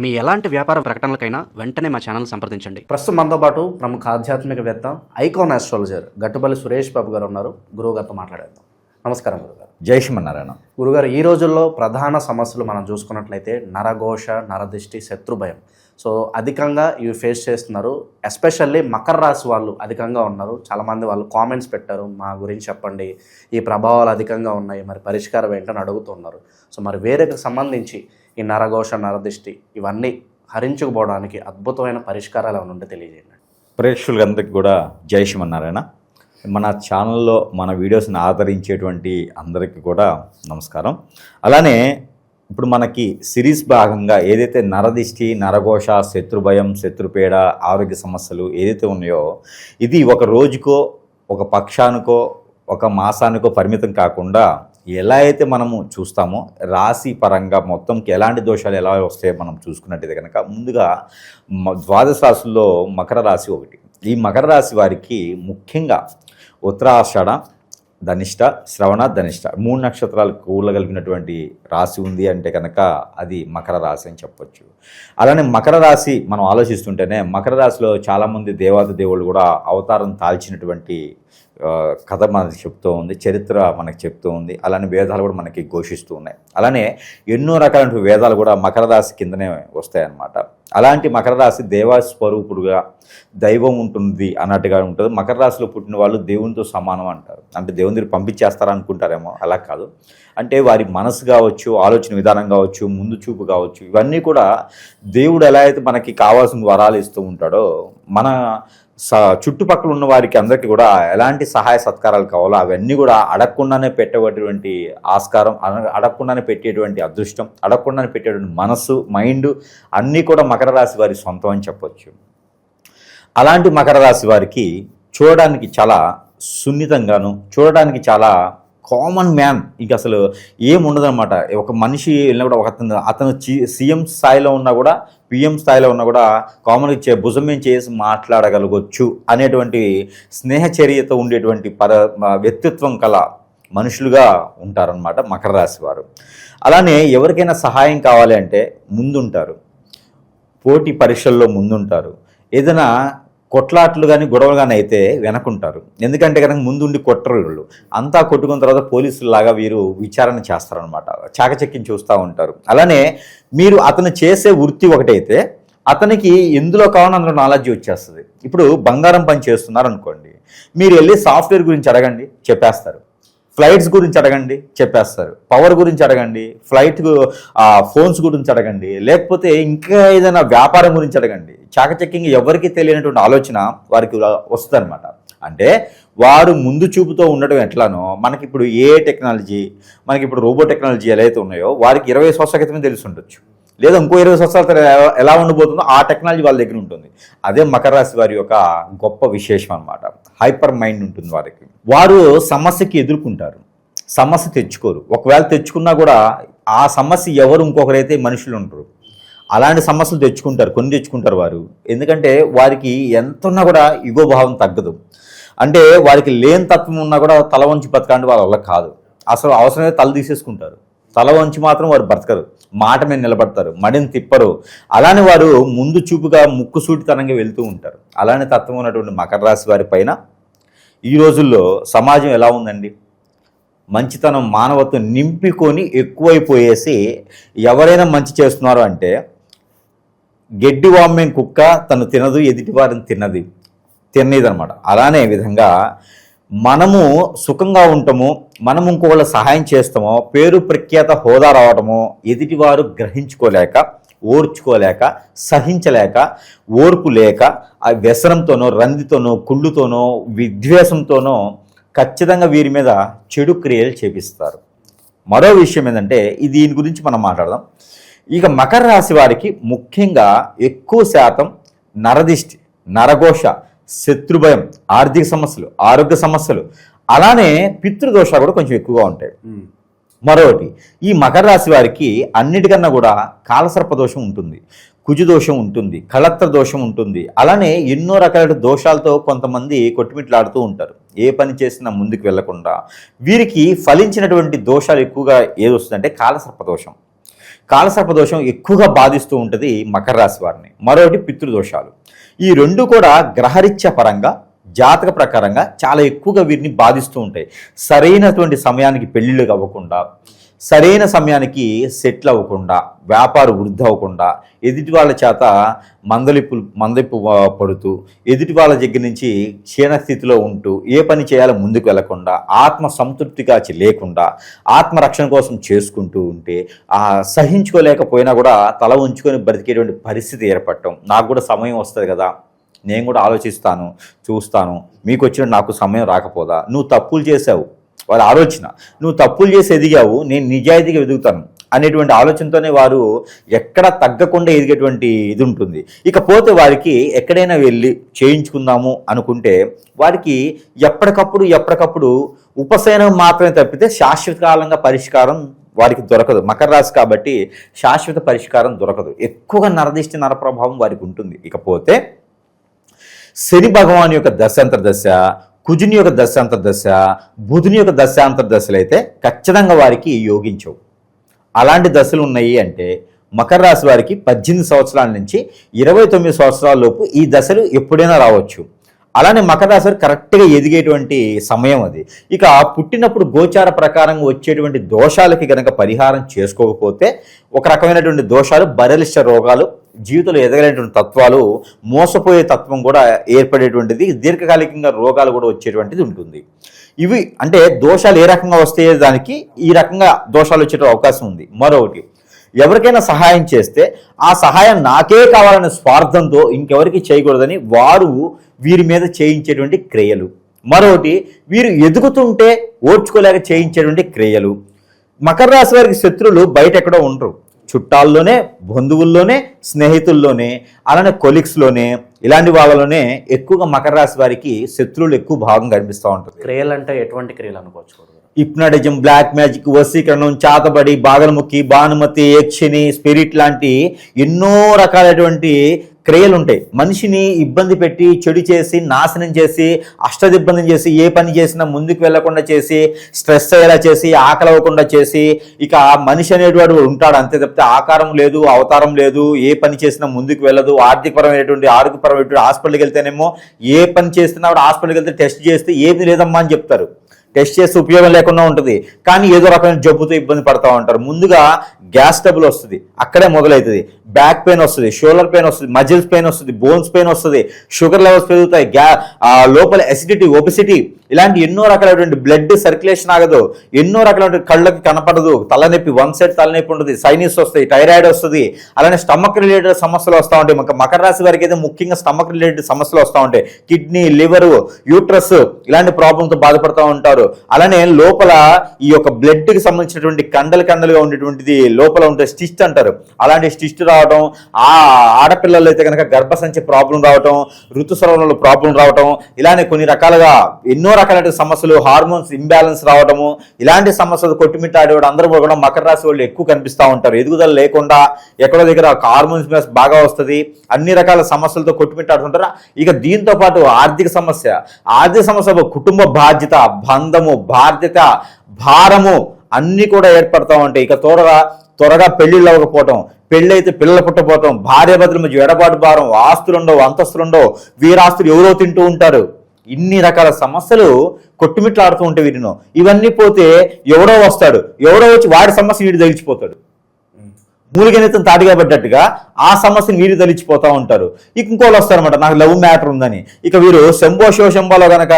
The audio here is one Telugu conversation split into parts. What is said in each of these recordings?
మీ ఎలాంటి వ్యాపార ప్రకటనలకైనా వెంటనే మా ఛానల్ సంప్రదించండి. ప్రస్తుతం మనతో పాటు ప్రముఖ ఆధ్యాత్మికవేత్త ఐకాన్ ఆస్ట్రాలజర్ గట్టుపల్లి సురేష్ బాబు గారు ఉన్నారు. గురువు గారితో మాట్లాడేద్దాం. నమస్కారం గురుగారు జై శ్రీమన్నారాయణ. గురుగారు ఈ రోజుల్లో ప్రధాన సమస్యలు మనం చూసుకున్నట్లయితే నరఘోష నరదిష్టి శత్రు భయం. సో అధికంగా ఇవి ఫేస్ చేస్తున్నారు. ఎస్పెషల్లీ మకర రాశి వాళ్ళు అధికంగా ఉన్నారు. చాలామంది వాళ్ళు కామెంట్స్ పెట్టారు. మా గురించి చెప్పండి. ఈ ప్రభావాలు అధికంగా ఉన్నాయి. మరి పరిష్కారం ఏంటని అడుగుతున్నారు. సో మరి వేరేకి సంబంధించి ఈ నరఘోష నరదిష్టి ఇవన్నీ హరించుకుపోవడానికి అద్భుతమైన పరిష్కారాలు ఏమైనా ఉంటే తెలియజేయండి. ప్రేక్షకులందరికీ కూడా జై మన ఛానల్లో మన వీడియోస్ని ఆదరించేటువంటి అందరికీ కూడా నమస్కారం. అలానే ఇప్పుడు మనకి సిరీస్ భాగంగా ఏదైతే నరదిష్టి నరఘోష శత్రుభయం శత్రుపీడ ఆరోగ్య సమస్యలు ఏదైతే ఉన్నాయో ఇది ఒక రోజుకో ఒక పక్షానికో ఒక మాసానికో పరిమితం కాకుండా ఎలా అయితే మనము చూస్తామో రాశి పరంగా మొత్తంకి ఎలాంటి దోషాలు ఎలా వస్తాయో మనం చూసుకున్నట్టయితే కనుక ముందుగా మ- ద్వాదశ రాశుల్లో మకర రాశి ఒకటి. ఈ మకర రాశి వారికి ముఖ్యంగా ఉత్తరాషాఢ ధనిష్ట శ్రవణ ధనిష్ట. మూడు నక్షత్రాలు కూలగలిగినటువంటి రాశి ఉంది అంటే కనుక అది మకర రాశి అని చెప్పొచ్చు. అలానే మకర రాశి మనం ఆలోచిస్తుంటేనే మకర రాశిలో చాలామంది దేవాది దేవుళ్ళు కూడా అవతారం తాల్చినటువంటి కథ మనకు చెప్తూ ఉంది చరిత్ర మనకు చెప్తూ ఉంది అలానే వేదాలు కూడా మనకి ఘోషిస్తూ ఉన్నాయి. అలానే ఎన్నో రకాలైన వేదాలు కూడా మకర రాశి కిందనే వస్తాయన్నమాట. అలాంటి మకర రాశి దేవాస్వరూపుడుగా దైవం ఉంటుంది అన్నట్టుగా ఉంటుంది. మకర రాశిలో పుట్టిన వాళ్ళు దేవునితో సమానం అంటారు. అంటే దేవుని దగ్గర పంపించేస్తారనుకుంటారేమో అలా కాదు. అంటే వారి మనసు కావచ్చు ఆలోచన విధానం కావచ్చు ముందు చూపు కావచ్చు ఇవన్నీ కూడా దేవుడు ఎలా అయితే మనకి కావాల్సిన వరాలు ఇస్తూ ఉంటాడో మన చుట్టుపక్కల ఉన్న వారికి అందరికీ కూడా ఎలాంటి సహాయ సత్కారాలు కావాలో అవన్నీ కూడా అడగకుండానే పెట్టేటువంటి ఆస్కారం అన- అడగకుండానే పెట్టేటువంటి అదృష్టం అడగకుండానే పెట్టేటువంటి మనస్సు మైండ్ అన్నీ కూడా మకర రాశి వారి సొంతం అని చెప్పొచ్చు. అలాంటి మకర రాశి వారికి చూడడానికి చాలా సున్నితంగాను చూడడానికి చాలా కామన్ మ్యాన్ ఇంక అసలు ఏముండదనమాట ఒక మనిషి వెళ్ళినప్పుడు ఒక అతను అతను సీఎం స్థాయిలో ఉన్నా కూడా పిఎం స్థాయిలో ఉన్నా కూడా కామన్ ఇచ్చే భుజం మీద చేసి మాట్లాడగలగొచ్చు అనేటువంటి స్నేహచర్యతో ఉండేటువంటి పర వ్యక్తిత్వం కల మనుషులుగా ఉంటారనమాట మకర రాశి వారు. అలానే ఎవరికైనా సహాయం కావాలి అంటే ముందుంటారు. పోటీ పరీక్షల్లో ముందుంటారు. ఏదైనా కొట్లాట్లు కానీ గొడవలు కానీ అయితే వెనకుంటారు. ఎందుకంటే కనుక ముందుండి కొట్టరు వీళ్ళు అంతా కొట్టుకున్న తర్వాత పోలీసులాగా వీరు విచారణ చేస్తారనమాట చాకచక్యం చూస్తూ ఉంటారు. అలానే మీరు అతను చేసే వృత్తి ఒకటైతే అతనికి ఎందులో కావాలని అందులో నాలెడ్జ్ వచ్చేస్తుంది. ఇప్పుడు బంగారం పని చేస్తున్నారు అనుకోండి మీరు వెళ్ళి సాఫ్ట్వేర్ గురించి అడగండి చెప్పేస్తారు. ఫ్లైట్స్ గురించి అడగండి చెప్పేస్తారు. పవర్ గురించి అడగండి ఫ్లైట్ ఫోన్స్ గురించి అడగండి లేకపోతే ఇంకా ఏదైనా వ్యాపారం గురించి అడగండి. చాకచక్యంగా ఎవరికి తెలియనటువంటి ఆలోచన వారికి వస్తుంది అనమాట అంటే వారు ముందు చూపుతో ఉండడం ఎట్లానో మనకి ఇప్పుడు ఏ టెక్నాలజీ మనకి ఇప్పుడు రోబో టెక్నాలజీ ఎలా అయితే ఉన్నాయో వారికి ఇరవై సంవత్సరాల క్రితమే తెలిసి ఉండొచ్చు లేదా ఇంకో ఇరవై సంవత్సరాల ఎలా- ఉండబోతుందో ఆ టెక్నాలజీ వాళ్ళ దగ్గర ఉంటుంది. అదే మకర రాశి వారి యొక్క గొప్ప విశేషం అన్నమాట. హైపర్ మైండ్ ఉంటుంది వారికి. వారు సమస్యకి ఎదుర్కొంటారు. సమస్య తెచ్చుకోరు. ఒకవేళ తెచ్చుకున్నా కూడా ఆ సమస్య ఎవరు ఇంకొకరైతే మనుషులు ఉంటారు అలాంటి సమస్యలు తెచ్చుకుంటారు. కొన్ని తెచ్చుకుంటారు వారు. ఎందుకంటే వారికి ఎంత ఉన్నా కూడా ఇగో భావం తగ్గదు. అంటే వారికి లేని తత్వం ఉన్నా కూడా తల వంచి బతకండి వాళ్ళ వల్ల కాదు. అసలు అవసరమైతే తల తీసేసుకుంటారు. తల వంచి మాత్రం వారు బ్రతకరు. మాట మీద నిలబడతారు. మడిని తిప్పరు. అలానే వారు ముందు చూపుగా ముక్కు సూటితనంగా వెళ్తూ ఉంటారు. అలానే తత్వం ఉన్నటువంటి మకర రాశి వారి పైన ఈ రోజుల్లో సమాజం ఎలా ఉందండి? మంచితనం మానవత్వం నింపుకొని ఎక్కువైపోయేసి ఎవరైనా మంచి చేస్తున్నారు అంటే గడ్డి వామ్యం కుక్క తను తినదు ఎదుటి వారిని తిన్నది తినేదనమాట అలానే విధంగా మనము సుఖంగా ఉంటాము మనం ఇంకోళ్ళ సహాయం చేస్తామో పేరు ప్రఖ్యాత హోదా రావటమో ఎదుటివారు గ్రహించుకోలేక ఓర్చుకోలేక సహించలేక ఓర్పు లేక ఆ వ్యసనంతోనో రందితోనో కుళ్ళుతోనో విద్వేషంతోనో ఖచ్చితంగా వీరి మీద చెడు క్రియలు చేపిస్తారు. మరో విషయం ఏంటంటే దీని గురించి మనం మాట్లాడదాం. ఇక మకర రాశి వారికి ముఖ్యంగా ఎక్కువ శాతం నరదిష్టి నరఘోష శత్రుభయం ఆర్థిక సమస్యలు ఆరోగ్య సమస్యలు అలానే పితృదోషాలు కూడా కొంచెం ఎక్కువగా ఉంటాయి. మరొకటి ఈ మకర రాశి వారికి అన్నిటికన్నా కూడా కాలసర్ప దోషం ఉంటుంది కుజు దోషం ఉంటుంది కళత్ర దోషం ఉంటుంది అలానే ఎన్నో రకాల దోషాలతో కొంతమంది కొట్టుమిట్లాడుతూ ఉంటారు. ఏ పని చేసినా ముందుకు వెళ్ళకుండా వీరికి ఫలించినటువంటి దోషాలు ఎక్కువగా ఏది వస్తుందంటే కాలసర్ప దోషం. కాలసర్ప దోషం ఎక్కువగా బాధిస్తూ ఉంటుంది మకర రాశి వారిని. మరొకటి పితృదోషాలు. ఈ రెండు కూడా గ్రహరీత్య పరంగా జాతక ప్రకారంగా చాలా ఎక్కువగా వీరిని బాధిస్తూ ఉంటాయి. సరైనటువంటి సమయానికి పెళ్ళిళ్ళు అవ్వకుండా సరైన సమయానికి సెటిల్ అవ్వకుండా వ్యాపారం వృద్ధి అవ్వకుండా ఎదుటి వాళ్ళ చేత మందలిపు మందలిపు పడుతూ ఎదుటి వాళ్ళ దగ్గర నుంచి క్షీణ స్థితిలో ఉంటూ ఏ పని చేయాలో ముందుకు వెళ్ళకుండా ఆత్మ సంతృప్తిగా లేకుండా ఆత్మరక్షణ కోసం చేసుకుంటూ ఉంటే ఆ సహించుకోలేకపోయినా కూడా తల ఉంచుకొని బ్రతికేటువంటి పరిస్థితి ఏర్పడటం. నాకు కూడా సమయం వస్తుంది కదా. నేను కూడా ఆలోచిస్తాను చూస్తాను. మీకు వచ్చిన నాకు సమయం రాకపోదా? నువ్వు తప్పులు చేసావు వారి ఆలోచన నువ్వు తప్పులు చేసి ఎదిగావు నేను నిజాయితీగా ఎదుగుతాను అనేటువంటి ఆలోచనతోనే వారు ఎక్కడ తగ్గకుండా ఎదిగేటువంటి ఇది ఉంటుంది. ఇకపోతే వారికి ఎక్కడైనా వెళ్ళి చేయించుకుందాము అనుకుంటే వారికి ఎప్పటికప్పుడు ఎప్పటికప్పుడు ఉపశయనం మాత్రమే తప్పితే శాశ్వతకాలంగా పరిష్కారం వారికి దొరకదు. మకర రాశి కాబట్టి శాశ్వత పరిష్కారం దొరకదు. ఎక్కువగా నరదిష్టి నరప్రభావం వారికి ఉంటుంది. ఇకపోతే శని భగవాన్ యొక్క దశాంతర దశ కుజుని యొక్క దశాంతర దశ బుధుని యొక్క దశాంతర దశలు అయితే ఖచ్చితంగా వారికి యోగించవు. అలాంటి దశలు ఉన్నాయి అంటే మకర రాశి వారికి పద్దెనిమిది సంవత్సరాల నుంచి ఇరవై తొమ్మిది సంవత్సరాల లోపు ఈ దశలు ఎప్పుడైనా రావచ్చు. అలానే మకర రాశి వారు కరెక్ట్గా ఎదిగేటువంటి సమయం అది. ఇక పుట్టినప్పుడు గోచార ప్రకారం వచ్చేటువంటి దోషాలకి గనక పరిహారం చేసుకోకపోతే ఒక రకమైనటువంటి దోషాలు బరలిష్ట రోగాలు జీవితంలో ఎదగలేటువంటి తత్వాలు మోసపోయే తత్వం కూడా ఏర్పడేటువంటిది దీర్ఘకాలికంగా రోగాలు కూడా వచ్చేటువంటిది ఉంటుంది. ఇవి అంటే దోషాలు ఏ రకంగా వస్తాయో దానికి ఈ రకంగా దోషాలు వచ్చే అవకాశం ఉంది. మరొకటి ఎవరికైనా సహాయం చేస్తే ఆ సహాయం నాకే కావాలనే స్వార్థంతో ఇంకెవరికి చేయకూడదని వారు వీరి మీద చేయించేటువంటి క్రియలు. మరొకటి వీరు ఎదుగుతుంటే ఓర్చుకోలేక చేయించేటువంటి క్రియలు. మకర రాశి వారికి శత్రువులు బయట ఎక్కడో ఉండరు. చుట్టాల్లోనే బంధువుల్లోనే స్నేహితుల్లోనే అలానే కొలిక్స్లోనే ఇలాంటి వాళ్ళలోనే ఎక్కువగా మకర రాశి వారికి శత్రువులు ఎక్కువ భాగం కనిపిస్తూ ఉంటుంది. క్రియలు అంటే ఎటువంటి క్రియలు అనుకోవచ్చు? హిప్నాటిజం బ్లాక్ మ్యాజిక్ వశీకరణం చాతబడి బాగలముఖి భానుమతి యక్షిని స్పిరిట్ లాంటి ఎన్నో రకాలైనటువంటి క్రియలు ఉంటాయి మనిషిని ఇబ్బంది పెట్టి చెడు చేసి నాశనం చేసి అష్టదిబ్బంది చేసి ఏ పని చేసినా ముందుకు వెళ్ళకుండా చేసి స్ట్రెస్ అయ్యేలా చేసి ఆకలి అవ్వకుండా చేసి ఇక ఆ మనిషి అనేటువంటి వాడు ఉంటాడు. అంతే తప్పితే ఆకారం లేదు అవతారం లేదు ఏ పని చేసినా ముందుకు వెళ్ళదు. ఆర్థికపరమైనటువంటి ఆరోగ్యపరమైనటువంటి హాస్పిటల్కి వెళ్తేనేమో ఏ పని చేస్తున్నా కూడా హాస్పిటల్కి వెళ్తే టెస్ట్ చేస్తే ఏమి లేదమ్మా అని చెప్తారు. టెస్ట్ చేస్తే ఉపయోగం లేకుండా ఉంటుంది. కానీ ఏదో రకమైన జబ్బుతో ఇబ్బంది పడతా ఉంటారు. ముందుగా గ్యాస్ ట్రబుల్ వస్తుంది. అక్కడే మొదలవుతుంది బ్యాక్ పెయిన్ వస్తుంది షోల్డర్ పెయిన్ వస్తుంది మజిల్స్ పెయిన్ వస్తుంది బోన్స్ పెయిన్ వస్తుంది షుగర్ లెవెల్స్ పెరుగుతాయి గ్యా లోపల ఎసిడిటీ ఒబిసిటీ ఇలాంటి ఎన్నో రకాలైనటువంటి బ్లడ్ సర్క్యులేషన్ ఆగదు. ఎన్నో రకాలైన కళ్ళకి కనపడదు. తలనొప్పి వన్ సైడ్ తలనొప్పి ఉంటుంది సైనిస్ వస్తాయి థైరాయిడ్ వస్తుంది. అలానే స్టమక్ రిలేటెడ్ సమస్యలు వస్తూ ఉంటాయి. ఇంకా మకర రాశి వారికి అయితే ముఖ్యంగా స్టమక్ రిలేటెడ్ సమస్యలు వస్తూ ఉంటాయి. కిడ్నీ లివర్ యూట్రస్ ఇలాంటి ప్రాబ్లంతో బాధపడుతూ ఉంటారు. అలానే లోపల ఈ యొక్క బ్లడ్కి సంబంధించినటువంటి కండలు కండలుగా ఉండేటువంటిది లోపల ఉంటే స్టిచ్ అంటారు. అలాంటి స్టిచ్ రావడం ఆ ఆడపిల్లలు అయితే కనుక గర్భసంచి ప్రాబ్లం రావటం ఋతుస్రవంలో ప్రాబ్లం రావటం ఇలానే కొన్ని రకాలుగా ఎన్నో రకాలైన సమస్యలు హార్మోన్స్ ఇంబ్యాలెన్స్ రావడము ఇలాంటి సమస్యలు కొట్టుమిట్టాడేవాడు అందరూ కూడా మకర రాశి వాళ్ళు ఎక్కువ కనిపిస్తూ ఉంటారు. ఎదుగుదల లేకుండా ఎక్కడో దగ్గర హార్మోన్స్ మీద బాగా వస్తుంది అన్ని రకాల సమస్యలతో కొట్టుమిట్టాడుతుంటారు. ఇక దీంతో పాటు ఆర్థిక సమస్య. ఆర్థిక సమస్య కుటుంబ బాధ్యత బంధము బాధ్యత భారము అన్నీ కూడా ఏర్పడతా ఉంటాయి. ఇక త్వరగా త్వరగా పెళ్ళిళ్ళు అవ్వకపోవటం పెళ్ళి అయితే పిల్లలు పుట్టపోవటం భార్య భద్రుల మధ్య ఎడబాటు భారం ఆస్తులుండవు అంతస్తులుండవు వీరాస్తులు ఎవరో తింటూ ఉంటారు. ఇన్ని రకాల సమస్యలు కొట్టుమిట్లాడుతూ ఉంటే వీటిను. ఇవన్నీ పోతే ఎవడో వస్తాడు. ఎవడో వచ్చి వాడి సమస్య వీడు తగిలిచిపోతాడు. మూలిగనితం తాటిగా పడ్డట్టుగా ఆ సమస్యని వీరు తలిచిపోతూ ఉంటారు. ఇక ఇంకోళ్ళు వస్తారన్నమాట నాకు లవ్ మ్యాటర్ ఉందని. ఇక వీరు శంభో శివ కనుక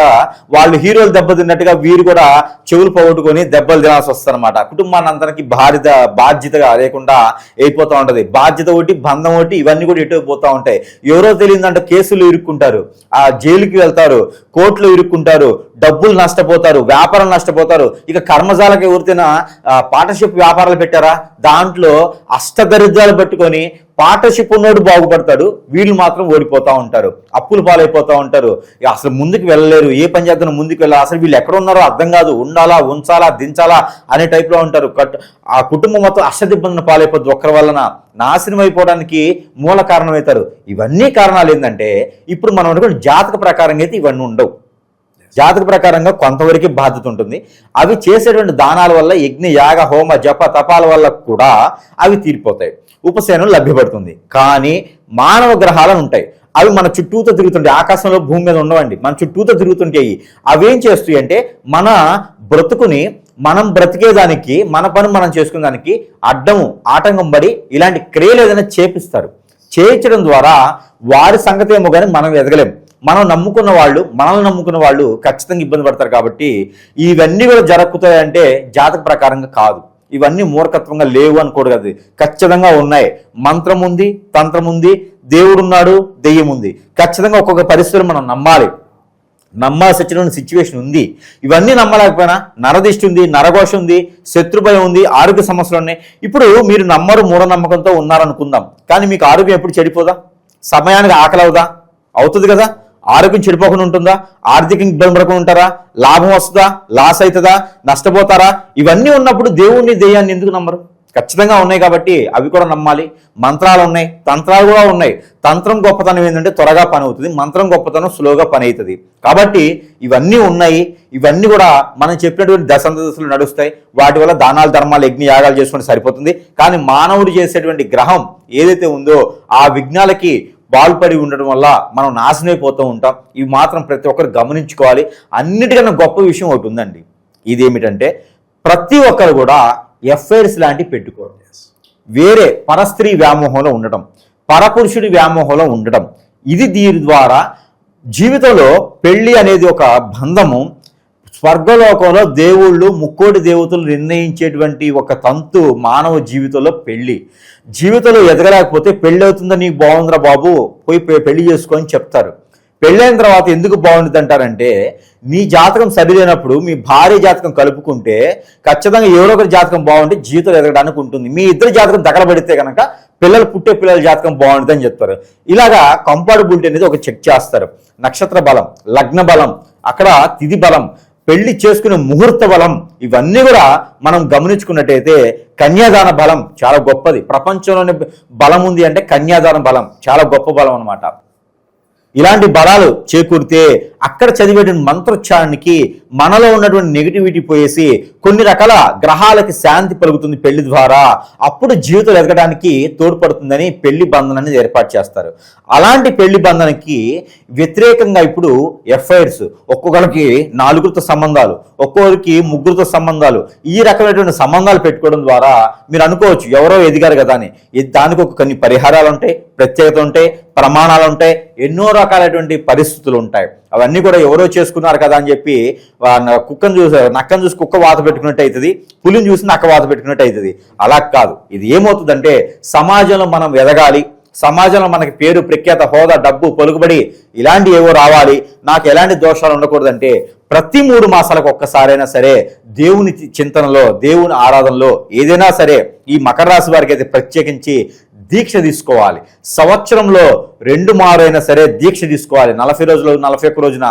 వాళ్ళు హీరోలు దెబ్బతిన్నట్టుగా వీరు కూడా చెవులు పోగొట్టుకొని దెబ్బలు తినాల్సి వస్తారన్నమాట. కుటుంబాన్ని అందరికి బాధ్యత బాధ్యతగా లేకుండా అయిపోతూ ఉంటుంది. బాధ్యత ఒకటి బంధం ఒకటి ఇవన్నీ కూడా ఎటు పోతూ ఉంటాయి. ఎవరో తెలియదంటే కేసులు ఇరుక్కుంటారు. ఆ జైలుకి వెళ్తారు కోర్టులో ఇరుక్కుంటారు డబ్బులు నష్టపోతారు వ్యాపారం నష్టపోతారు. ఇక కర్మజాలకి ఊరితిన పార్ట్నర్షిప్ వ్యాపారాలు పెట్టారా? దాంట్లో అష్టదరిద్రాలు పెట్టుకొని పార్ట్నర్షిప్ ఉన్నోడు బాగుపడతాడు వీళ్ళు మాత్రం ఓడిపోతూ ఉంటారు అప్పులు పాలైపోతూ ఉంటారు. ఇక అసలు ముందుకు వెళ్ళలేరు ఏ పని చేద్దాం ముందుకు వెళ్ళాలి అసలు వీళ్ళు ఎక్కడ ఉన్నారో అర్థం కాదు ఉండాలా ఉంచాలా దించాలా అనే టైప్లో ఉంటారు. కట్ ఆ కుటుంబం మొత్తం అష్టదిబ్బందిన పాలైపోద్ది ఒక్కరి వలన. నాశనం అయిపోవడానికి మూల కారణమవుతారు. ఇవన్నీ కారణాలు ఏంటంటే ఇప్పుడు మనం అనుకున్న జాతక ప్రకారంగా అయితే ఇవన్నీ ఉండవు. జాతక ప్రకారంగా కొంతవరకు బాధ్యత ఉంటుంది. అవి చేసేటువంటి దానాల వల్ల యజ్ఞ యాగ హోమ జప తపాల వల్ల కూడా అవి తీరిపోతాయి. ఉపశమనం లభ్యపడుతుంది. కానీ మానవ గ్రహాలను ఉంటాయి. అవి మన చుట్టూతో తిరుగుతుంటాయి. ఆకాశంలో భూమి మీద ఉండవండి మన చుట్టూతో తిరుగుతుంటాయి. అవేం చేస్తాయి అంటే మన బ్రతుకుని మనం బ్రతికేదానికి మన పని మనం చేసుకునేదానికి అడ్డము ఆటంకం పడి ఇలాంటి క్రియలు ఏదైనా చేపిస్తారు. చేయించడం ద్వారా వారి సంగతి ఏమో కానీ మనం ఎదగలేం. మనం నమ్ముకున్న వాళ్ళు మనల్ని నమ్ముకున్న వాళ్ళు ఖచ్చితంగా ఇబ్బంది పడతారు కాబట్టి ఇవన్నీ కూడా జరుగుతాయంటే జాతక ప్రకారంగా కాదు. ఇవన్నీ మూర్ఖత్వంగా లేవు అనుకోడు కదా. ఖచ్చితంగా ఉన్నాయి. మంత్రం ఉంది తంత్రం ఉంది దేవుడు ఉన్నాడు దెయ్యం ఉంది. ఖచ్చితంగా ఒక్కొక్క పరిస్థితులు మనం నమ్మాలి. నమ్మాల్సిన సిచ్యువేషన్ ఉంది. ఇవన్నీ నమ్మలేకపోయినా నరదిష్టి ఉంది నరఘోష ఉంది శత్రుభయం ఉంది ఆరోగ్య సమస్యలు ఉన్నాయి. ఇప్పుడు మీరు నమ్మరు మూఢనమ్మకంతో ఉన్నారనుకుందాం. కానీ మీకు ఆరోగ్యం ఎప్పుడు చెడిపోదా? సమయానికి ఆకలి అవుదా? అవుతుంది కదా. ఆరోగ్యం చెడిపోకుండా ఉంటుందా? ఆర్థికంగా ఇబ్బంది పడకుండా ఉంటారా? లాభం వస్తుందా? లాస్ అవుతుందా? నష్టపోతారా? ఇవన్నీ ఉన్నప్పుడు దేవుణ్ణి దెయ్యాన్ని ఎందుకు నమ్మరు? ఖచ్చితంగా ఉన్నాయి కాబట్టి అవి కూడా నమ్మాలి. మంత్రాలు ఉన్నాయి తంత్రాలు కూడా ఉన్నాయి. తంత్రం గొప్పతనం ఏంటంటే త్వరగా పని అవుతుంది మంత్రం గొప్పతనం స్లోగా పని అవుతుంది కాబట్టి ఇవన్నీ ఉన్నాయి ఇవన్నీ కూడా మనం చెప్పినటువంటి దశంత దశలు నడుస్తాయి. వాటి వల్ల దానాలు ధర్మాలు యజ్ఞ యాగాలు చేసుకుంటే సరిపోతుంది. కానీ మానవుడు చేసేటువంటి గ్రహం ఏదైతే ఉందో ఆ విఘ్నాలకి బాల్పడి ఉండడం వల్ల మనం నాశనమైపోతూ ఉంటాం. ఇవి మాత్రం ప్రతి ఒక్కరు గమనించుకోవాలి. అన్నిటికన్నా గొప్ప విషయం ఒకటి ఉందండి. ఇదేమిటంటే ప్రతి ఒక్కరు కూడా ఎఫ్ఐఆర్స్ లాంటివి పెట్టుకోవడం వేరే పరస్త్రీ వ్యామోహంలో ఉండటం పరపురుషుడి వ్యామోహంలో ఉండటం ఇది దీని ద్వారా జీవితంలో పెళ్ళి అనేది ఒక బంధము. స్వర్గలోకంలో దేవుళ్ళు ముక్కోటి దేవతలు నిర్ణయించేటువంటి ఒక తంతు మానవ జీవితంలో పెళ్ళి జీవితంలో ఎదగలేకపోతే పెళ్ళి అవుతుందో నీకు బాగుందిరా బాబు పోయి పెళ్ళి చేసుకొని చెప్తారు. పెళ్ళైన తర్వాత ఎందుకు బాగుంటుంది అంటారంటే మీ జాతకం సరిలేనప్పుడు మీ భార్య జాతకం కలుపుకుంటే ఖచ్చితంగా ఎవరో ఒకరి జాతకం బాగుంటే జీవితం ఎదగడానికి ఉంటుంది. మీ ఇద్దరు జాతకం తగలబడితే కనుక పిల్లలు పుట్టే పిల్లల జాతకం బాగుంటుంది అని చెప్తారు. ఇలాగా కంపాటబిలిటీ అనేది ఒక చెక్ చేస్తారు. నక్షత్ర బలం లగ్న బలం అక్కడ తిది బలం పెళ్ళి చేసుకునే ముహూర్త బలం ఇవన్నీ కూడా మనం గమనించుకున్నట్టయితే కన్యాదాన బలం చాలా గొప్పది. ప్రపంచంలోనే బలం ఉంది అంటే కన్యాదాన బలం చాలా గొప్ప బలం అన్నమాట. ఇలాంటి బలాలు చేకూరితే అక్కడ చదివేటువంటి మంత్రోచ్చారానికి మనలో ఉన్నటువంటి నెగిటివిటీ పోయేసి కొన్ని రకాల గ్రహాలకి శాంతి పలుకుతుంది పెళ్ళి ద్వారా. అప్పుడు జీవితం ఎదగడానికి తోడ్పడుతుందని పెళ్ళి బంధన అనేది ఏర్పాటు చేస్తారు. అలాంటి పెళ్ళి బంధనకి వ్యతిరేకంగా ఇప్పుడు ఎఫ్ఐఆర్స్ ఒక్కొక్కరికి నాలుగురితో సంబంధాలు ఒక్కొక్కరికి ముగ్గురితో సంబంధాలు ఈ రకమైనటువంటి సంబంధాలు పెట్టుకోవడం ద్వారా మీరు అనుకోవచ్చు ఎవరో ఎదిగారు కదా అని. ఇది- దానికి ఒక కొన్ని పరిహారాలు ఉంటాయి ప్రత్యేకత ఉంటాయి ప్రమాణాలు ఉంటాయి ఎన్నో రకాలైనటువంటి పరిస్థితులు ఉంటాయి అవన్నీ కూడా ఎవరో చేసుకున్నారు కదా అని చెప్పి కుక్కను చూసి నక్కను చూసి కుక్క వాత పెట్టుకున్నట్టు అవుతుంది పులిని చూసి నక్క వాత పెట్టుకున్నట్టు అవుతుంది అలా కాదు. ఇది ఏమవుతుందంటే సమాజంలో మనం ఎదగాలి సమాజంలో మనకి పేరు ప్రఖ్యాత హోదా డబ్బు పలుకుబడి ఇలాంటి ఏవో రావాలి నాకు ఎలాంటి దోషాలు ఉండకూడదంటే ప్రతి మూడు మాసాలకు ఒక్కసారైనా సరే దేవుని చింతనలో దేవుని ఆరాధనలో ఏదైనా సరే ఈ మకర రాశి వారికి అయితే ప్రత్యేకించి దీక్ష తీసుకోవాలి. సంవత్సరంలో రెండు మారైనా సరే దీక్ష తీసుకోవాలి. నలభై రోజులు నలభై ఒక్క రోజున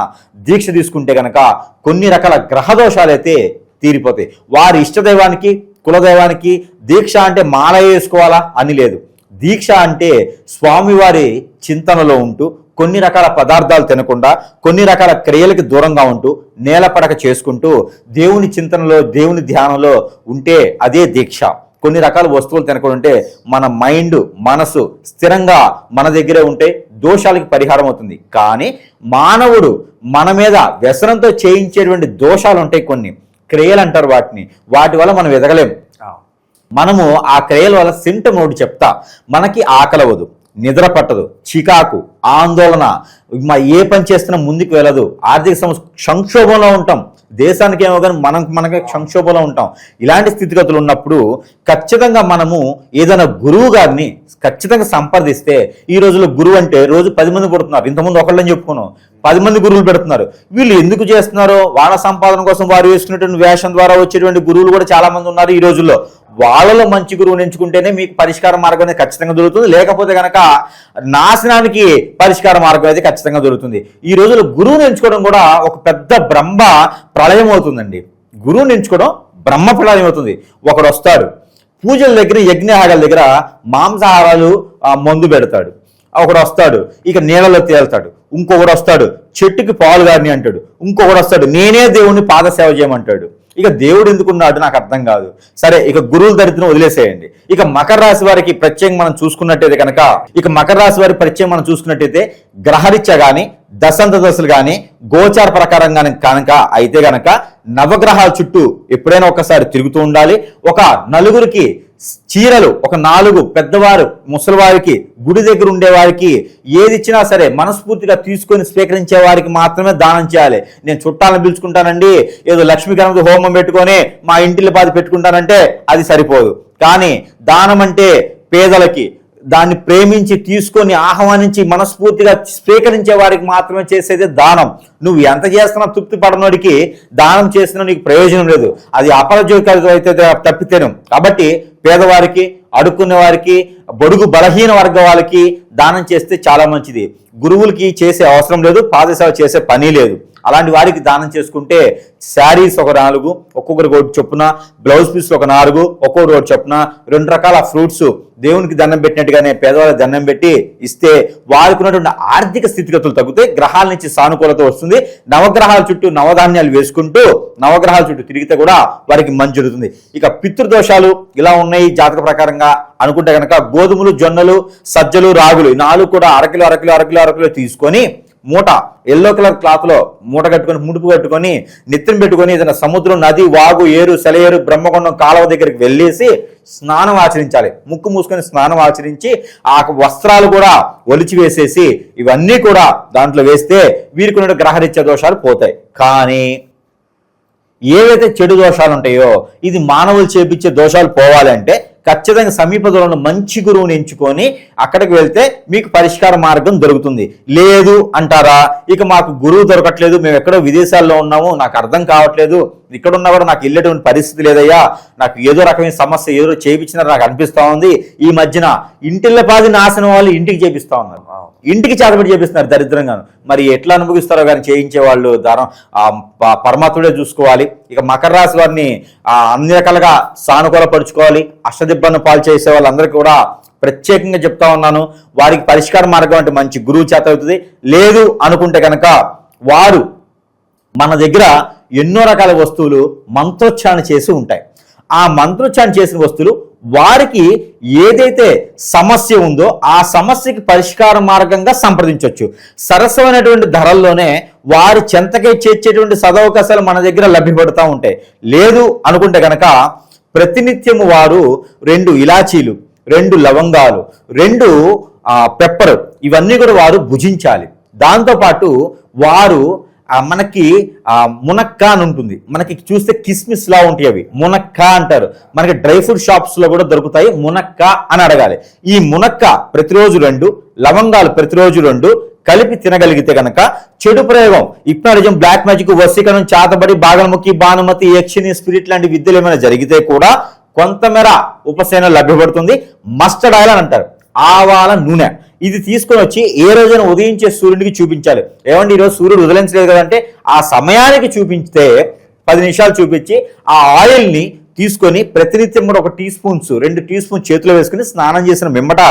దీక్ష తీసుకుంటే కనుక కొన్ని రకాల గ్రహదోషాలైతే తీరిపోతాయి. వారి ఇష్టదైవానికి కులదైవానికి దీక్ష అంటే మాల వేసుకోవాలా? అని లేదు. దీక్ష అంటే స్వామివారి చింతనలో ఉంటూ కొన్ని రకాల పదార్థాలు తినకుండా కొన్ని రకాల క్రియలకు దూరంగా ఉంటూ నేలపడక చేసుకుంటూ దేవుని చింతనలో దేవుని ధ్యానంలో ఉంటే అదే దీక్ష. కొన్ని రకాల వస్తువులు తినకుండా ఉంటే మన మైండ్ మనసు స్థిరంగా మన దగ్గరే ఉంటే దోషాలకి పరిహారం అవుతుంది. కానీ మానవుడు మన మీద వ్యసనంతో చేయించేటువంటి దోషాలు ఉంటాయి కొన్ని. క్రియలు అంటారు వాటిని. వాటి వల్ల మనం ఎదగలేం. మనము ఆ క్రియల వల్ల సింటమ్ ఒకటి చెప్తా. మనకి ఆకలవదు నిద్ర పట్టదు చికాకు ఆందోళన ఏ పని చేస్తున్నా ముందుకు వెళ్ళదు ఆర్థిక సంక్షోభంలో ఉంటాం. దేశానికి ఏమో కానీ మనం మనకి సంక్షోభంలో ఉంటాం. ఇలాంటి స్థితిగతులు ఉన్నప్పుడు ఖచ్చితంగా మనము ఏదైనా గురువు గారిని ఖచ్చితంగా సంప్రదిస్తే ఈ రోజుల్లో గురువు అంటే రోజు పది మంది పుడుతున్నారు. ఇంతకుముందు ఒకళ్ళని చెప్పుకున్నాం. పది మంది గురువులు పెడుతున్నారు. వీళ్ళు ఎందుకు చేస్తున్నారో వాళ్ళ సంపాదన కోసం వారు వేసుకునేటువంటి వేషం ద్వారా వచ్చేటువంటి గురువులు కూడా చాలా మంది ఉన్నారు ఈ రోజుల్లో. వాళ్ళలో మంచి గురువుని ఎంచుకుంటేనే మీకు పరిష్కార మార్గం అనేది ఖచ్చితంగా దొరుకుతుంది. లేకపోతే కనుక నాశనానికి పరిష్కార మార్గం అయితే ఖచ్చితంగా దొరుకుతుంది. ఈ రోజుల్లో గురువుని ఎంచుకోవడం కూడా ఒక పెద్ద బ్రహ్మ ప్రళయం అవుతుందండి. గురువుని ఎంచుకోవడం బ్రహ్మ ప్రళయం అవుతుంది. ఒకడు వస్తాడు. పూజల దగ్గర యజ్ఞహారాల దగ్గర మాంసాహారాలు మందు పెడతాడు. ఒకడు వస్తాడు. ఇక నీళ్ళలో తేలుతాడు. ఇంకొకడు వస్తాడు. చెట్టుకి పాలు గారిని అంటాడు. ఇంకొకడు వస్తాడు. నేనే దేవుణ్ణి పాదసేవ చేయమంటాడు. ఇక దేవుడు ఎందుకున్నాడు నాకు అర్థం కాదు. సరే ఇక గురువుల దరిద్రం వదిలేసేయండి. ఇక మకర రాశి వారికి ప్రత్యేకంగా మనం చూసుకున్నట్టయితే కనుక ఇక మకర రాశి వారి ప్రత్యేకం మనం చూసుకున్నట్టయితే గ్రహరీత్యా కానీ దశంత దశలు కానీ గోచార ప్రకారం కానీ కనుక అయితే గనక నవగ్రహాల చుట్టూ ఎప్పుడైనా ఒకసారి తిరుగుతూ ఉండాలి. ఒక నలుగురికి చీరలు ఒక నాలుగు పెద్దవారు ముసలివారికి గుడి దగ్గర ఉండేవారికి ఏది ఇచ్చినా సరే మనస్ఫూర్తిగా తీసుకొని స్వీకరించే వారికి మాత్రమే దానం చేయాలి. నేను చుట్టాలను పిలుచుకుంటానండి ఏదో లక్ష్మీ గణపతి హోమం పెట్టుకొని మా ఇంటిలో బాధ పెట్టుకుంటానంటే అది సరిపోదు. కానీ దానం అంటే పేదలకి దాన్ని ప్రేమించి తీసుకొని ఆహ్వానించి మనస్ఫూర్తిగా స్వీకరించే వారికి మాత్రమే చేసేది దానం. నువ్వు ఎంత చేస్తున్నా తృప్తి పడనోడికి దానం చేసినా నీకు ప్రయోజనం లేదు. అది అపరజోకాలు అయితే తప్పితేను. కాబట్టి పేదవారికి అడుక్కునే వారికి బడుగు బలహీన వర్గ వాళ్ళకి దానం చేస్తే చాలా మంచిది. గురువులకి చేసే అవసరం లేదు పాదసేవ చేసే పని లేదు. అలాంటి వారికి దానం చేసుకుంటే శారీస్ ఒక నాలుగు ఒక్కొక్కరికి ఒకటి చొప్పున బ్లౌజ్ పీస్ ఒక నాలుగు ఒక్కొక్కరు ఒకటి చొప్పున రెండు రకాల ఫ్రూట్స్ దేవునికి దండం పెట్టినట్టుగానే పేదవాళ్ళకి దండం పెట్టి ఇస్తే వారికి ఉన్నటువంటి ఆర్థిక స్థితిగతులు తగ్గుతాయి గ్రహాల నుంచి సానుకూలత వస్తుంది. నవగ్రహాల చుట్టూ నవధాన్యాలు వేసుకుంటూ నవగ్రహాల చుట్టూ తిరిగితే కూడా వారికి మంచి జరుగుతుంది. ఇక పితృదోషాలు ఇలా ఉన్నాయి జాతక ప్రకారంగా అనుకుంటే కనుక గోధుమలు జొన్నలు సజ్జలు రాగులు ఈ నాలుగు కూడా అరకిలో అరకిలో అరకిలో అరకిలో తీసుకొని మూట ఎల్లో కలర్ క్లాత్లో మూట కట్టుకొని ముడుపు కట్టుకొని నెత్తిని పెట్టుకొని ఏదైనా సముద్రం నది వాగు ఏరు సెలయేరు బ్రహ్మకొండం కాలువ దగ్గరికి వెళ్ళేసి స్నానం ఆచరించాలి. ముక్కు మూసుకొని స్నానం ఆచరించి ఆ వస్త్రాలు కూడా ఒలిచి వేసేసి ఇవన్నీ కూడా దాంట్లో వేస్తే వీరికి ఉన్న గ్రహరీత్య దోషాలు పోతాయి. కానీ ఏవైతే చెడు దోషాలు ఉంటాయో ఇది మానవులు చేపించే దోషాలు పోవాలంటే ఖచ్చితంగా సమీప దూరంలో మంచి గురువుని ఎంచుకొని అక్కడికి వెళ్తే మీకు పరిష్కార మార్గం దొరుకుతుంది. లేదు అంటారా? ఇక మాకు గురువు దొరకట్లేదు మేము ఎక్కడో విదేశాల్లో ఉన్నాము నాకు అర్థం కావట్లేదు. ఇక్కడ ఉన్నా కూడా నాకు వెళ్ళేటువంటి పరిస్థితి లేదయ్యా. నాకు ఏదో రకమైన సమస్య ఏదో చేయించినారు నాకు అనిపిస్తా ఉంది. ఈ మధ్యన ఇంటిల్లపాది నాశనం వాళ్ళు ఇంటికి చేపిస్తా ఉన్నారు. ఇంటికి చేతబడి చేపిస్తున్నారు దరిద్రంగాను. మరి ఎట్లా అనుభవిస్తారో కానీ చేయించే వాళ్ళు దారం పరమాత్ముడే చూసుకోవాలి. ఇక మకర రాశి వారిని అన్ని రకాలుగా సానుకూల పరుచుకోవాలి అష్టదిబ్బను పాలు చేసే వాళ్ళందరికీ కూడా ప్రత్యేకంగా చెప్తా ఉన్నాను. వారికి పరిష్కార మార్గం అంటే మంచి గురువు చేత అవుతుంది. లేదు అనుకుంటే కనుక వారు మన దగ్గర ఎన్నో రకాల వస్తువులు మంత్రోచ్చారణ చేసి ఉంటాయి. ఆ మంత్రోచ్చారణ చేసిన వస్తువులు వారికి ఏదైతే సమస్య ఉందో ఆ సమస్యకి పరిష్కార మార్గంగా సంప్రదించవచ్చు సరసమైనటువంటి ధరల్లోనే వారి చెంతకే చేర్చేటువంటి సదవకాశాలు మన దగ్గర లభ్యపడుతూ ఉంటాయి. లేదు అనుకుంటే కనుక ప్రతినిత్యము వారు రెండు ఇలాచీలు రెండు లవంగాలు రెండు పెప్పర్ ఇవన్నీ కూడా వారు భుజించాలి. దాంతోపాటు వారు మనకి మునక్క అని ఉంటుంది. మనకి చూస్తే కిస్మిస్ లా ఉంటాయి అవి. మునక్క అంటారు. మనకి డ్రై ఫ్రూట్ షాప్స్లో కూడా దొరుకుతాయి. మునక్క అని అడగాలి. ఈ మునక్క ప్రతిరోజు రెండు లవంగాలు ప్రతిరోజు రెండు కలిపి తినగలిగితే కనుక చెడు ప్రయోగం. ఇప్నారిజం బ్లాక్ మ్యాజిక్ వసీకరణం చాతబడి బాగలముఖి భానుమతి యక్షిని స్పిరిట్ లాంటి విద్యలు ఏమైనా జరిగితే కూడా కొంతమేర ఉపశమనం లభ్యపడుతుంది. మస్టర్డ్ ఆయిల్ అని అంటారు. ఆవాల నూనె. ఇది తీసుకొని వచ్చి ఏ రోజున ఉదయించే సూర్యుడికి చూపించాలి. ఏమండి ఈరోజు సూర్యుడు ఉదయించలేదు కదంటే ఆ సమయానికి చూపించితే పది నిమిషాలు చూపించి ఆ ఆయిల్ని తీసుకొని ప్రతినిత్యం కూడా ఒక టీ స్పూన్స్ రెండు టీ స్పూన్ చేతిలో వేసుకుని స్నానం చేసిన మిమ్మట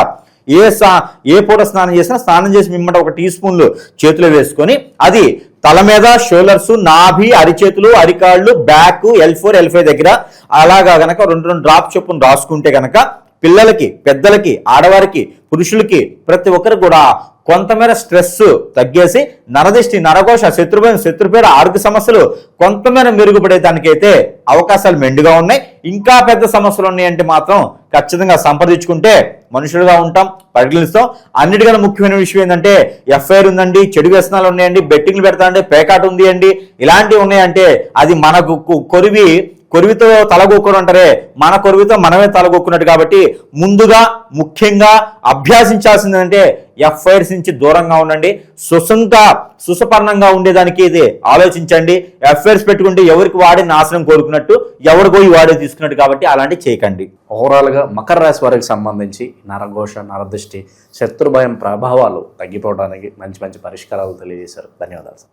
ఏ సా ఏ పూట స్నానం చేసినా స్నానం చేసి మిమ్మట ఒక టీ స్పూన్లు చేతిలో వేసుకొని అది తల మీద షోల్డర్స్ నాభి అరిచేతులు అరికాళ్ళు back L four L five దగ్గర అలాగా గనక రెండు రెండు డ్రాప్ చొప్పున రాసుకుంటే గనక పిల్లలకి పెద్దలకి ఆడవారికి పురుషులకి ప్రతి ఒక్కరు కూడా కొంతమేర స్ట్రెస్ తగ్గేసి నరదిష్టి నరఘోష శత్రుభయం శత్రుపేర ఆరోగ్య సమస్యలు కొంతమేర మెరుగుపడేదానికైతే అవకాశాలు మెండుగా ఉన్నాయి. ఇంకా పెద్ద సమస్యలు ఉన్నాయంటే మాత్రం ఖచ్చితంగా సంప్రదించుకుంటే మనుషులుగా ఉంటాం పరిగణిస్తాం. అన్నిటికన్నా ముఖ్యమైన విషయం ఏంటంటే ఎఫ్ఐఆర్ ఉందండి చెడు వ్యసనాలు ఉన్నాయండి బెట్టింగ్లు పెడతా అండి పేకాట ఉంది అండి ఇలాంటివి ఉన్నాయంటే అది మనకు కొరివి కొరివితో తలగొక్కడం అంటారే. మన కొరివితో మనమే తలగొక్కున్నట్టు కాబట్టి ముందుగా ముఖ్యంగా అభ్యాసించాల్సింది అంటే ఎఫ్ఐఆర్స్ నుంచి దూరంగా ఉండండి. సుసంగా సుసపర్ణంగా ఉండేదానికి ఇది ఆలోచించండి. ఎఫ్ఐఆర్స్ పెట్టుకుంటే ఎవరికి వాడే నాశనం కోరుకున్నట్టు ఎవరికో ఈ వాడే తీసుకున్నట్టు కాబట్టి అలాంటి చేయకండి. ఓవరాల్గా మకర రాశి వారికి సంబంధించి నరఘోష నరదృష్టి శత్రుభయం ప్రభావాలు తగ్గిపోవడానికి మంచి మంచి పరిష్కారాలు తెలియజేశారు. ధన్యవాదాలు సార్.